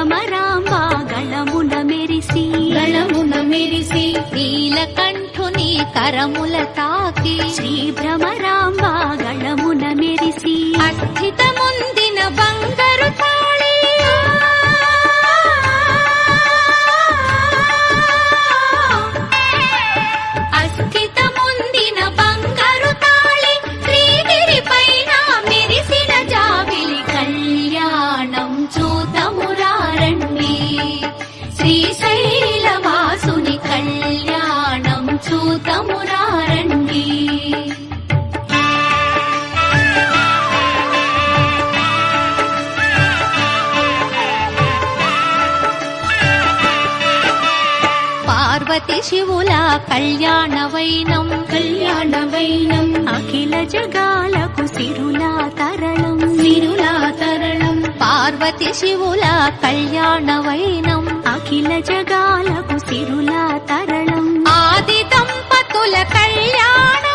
బలమరాంబ గళమున మెరిసి గళమున మెరిసి నీలకంఠుని కరముల తాకి శ్రీ భ్రమరాంబ గళమున మెరిసి అస్థితమున్న శివుల కళ్యాణ వైనం కళ్యాణ వైనం అఖిల జగాలకు సిరులా తరణం. సిరులా తరణం. పార్వతి శివుల కళ్యాణ వైనం అఖిల జగాలకు సిరులా తరణం. ఆది దంపతుల కళ్యాణ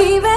be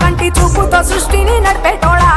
కంటి చూపుతో సృష్టిని నడిపేటోడా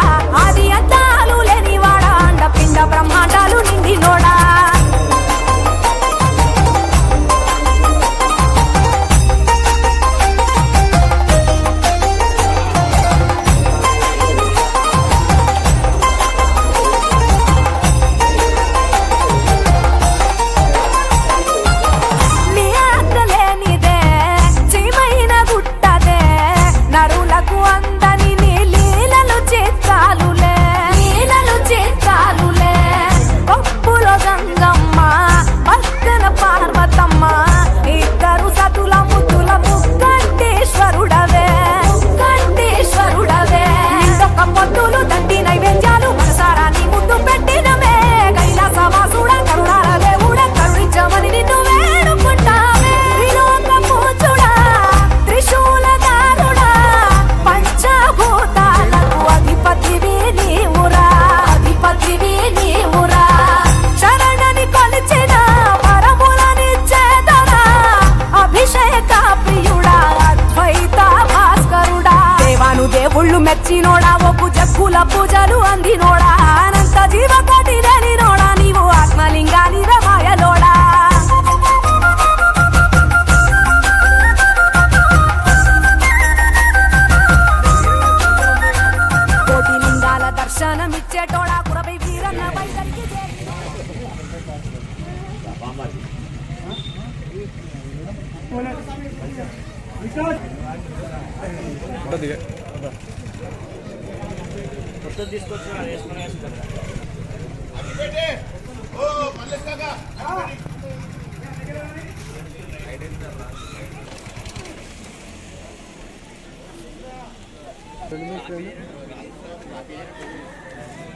జక్కుల పూజలు అందినోడా అనంత జీవకోటి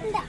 എന്താ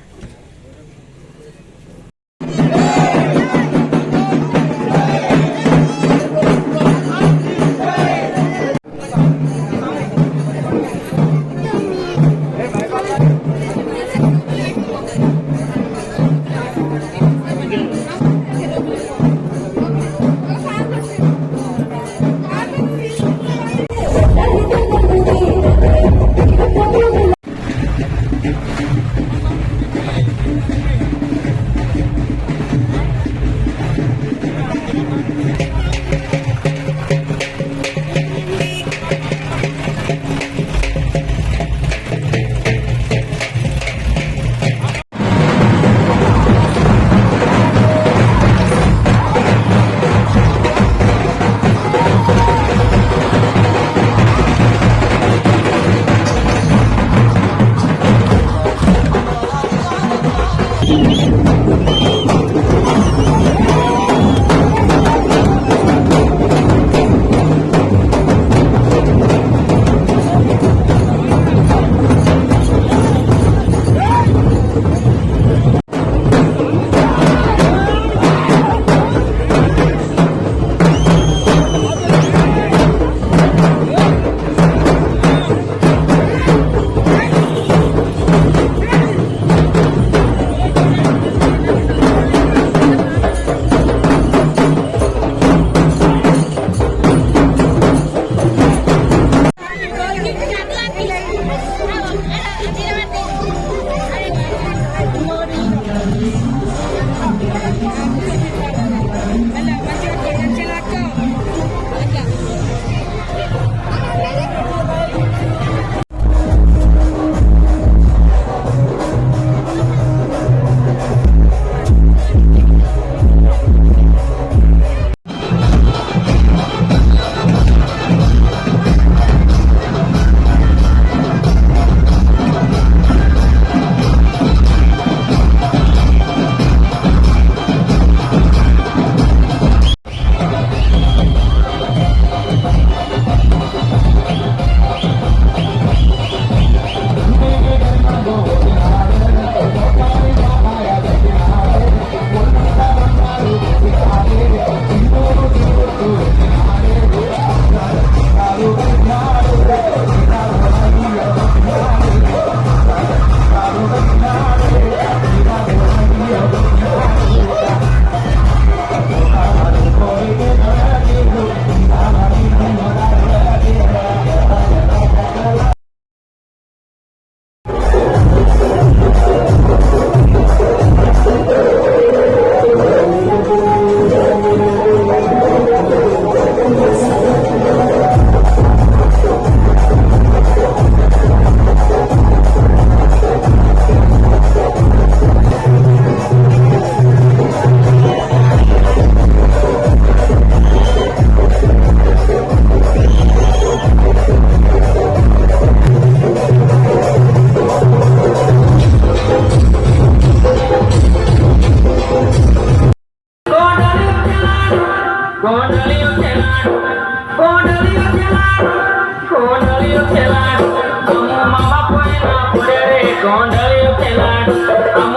on, hurry up,